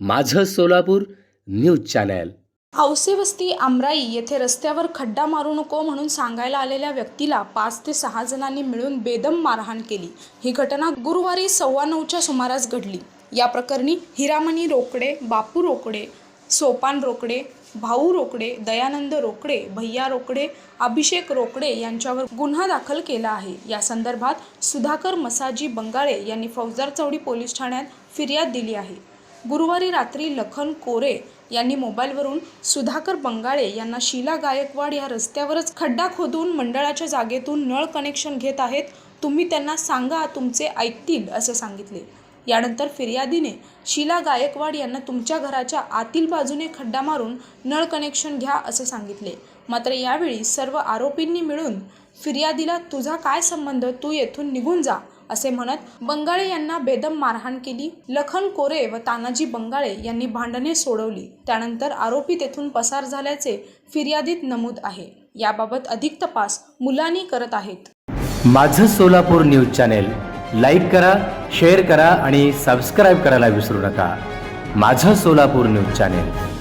माझं Solapur news channel. औसे वस्ती आमराई येथे रस्त्यावर खड्डा मारू नको म्हणून सांगायला आलेल्या व्यक्तीला पाच ते सहा जणांनी मिळून बेदम मारहाण केली. ही घटना गुरुवारी सव्वा नऊच्या सुमारास घडली. या प्रकरणी हिरामणी रोकडे बापू रोकडे सोपान रोकडे भाऊ रोकडे दयानंद रोकडे भैया रोकडे अभिषेक रोकडे यांच्यावर गुन्हा दाखल केला आहे. या संदर्भात सुधाकर मसाजी बंगाळे यांनी फौजदार चौडी पोलीस ठाण्यात फिर्याद दिली आहे. गुरुवारी रात्री लखन कोरे यांनी मोबाईलवरून सुधाकर बंगाळे यांना शीला गायकवाड या रस्त्यावरच खड्डा खोदून मंडळाच्या जागेतून नळ कनेक्शन घेत आहेत. तुम्ही त्यांना सांगा तुमचे ऐकतील असे सांगितले. यानंतर फिर्यादीने शीला गायकवाड यांना तुमच्या घराच्या आतील बाजूने खड्डा मारून नळ कनेक्शन घ्या असे सांगितले. मात्र यावेळी सर्व आरोपींनी मिळून फिर्यादीला तुझा काय संबंध? तू येथून निघून जा असे म्हणत बंगाळे यांना बेदम मारहाण केली. लखन कोरे व तानाजी बंगाळे यांनी भांडणे सोडवली. त्यानंतर आरोपी तेथून पसार झाल्याचे फिर्यादीत नमूद आहे. याबाबत अधिक तपास मुलांनी करत आहेत. माझं सोलापूर न्यूज चॅनेल लाईक करा शेअर करा आणि सबस्क्राईब करायला विसरू नका. माझं सोलापूर न्यूज चॅनेल.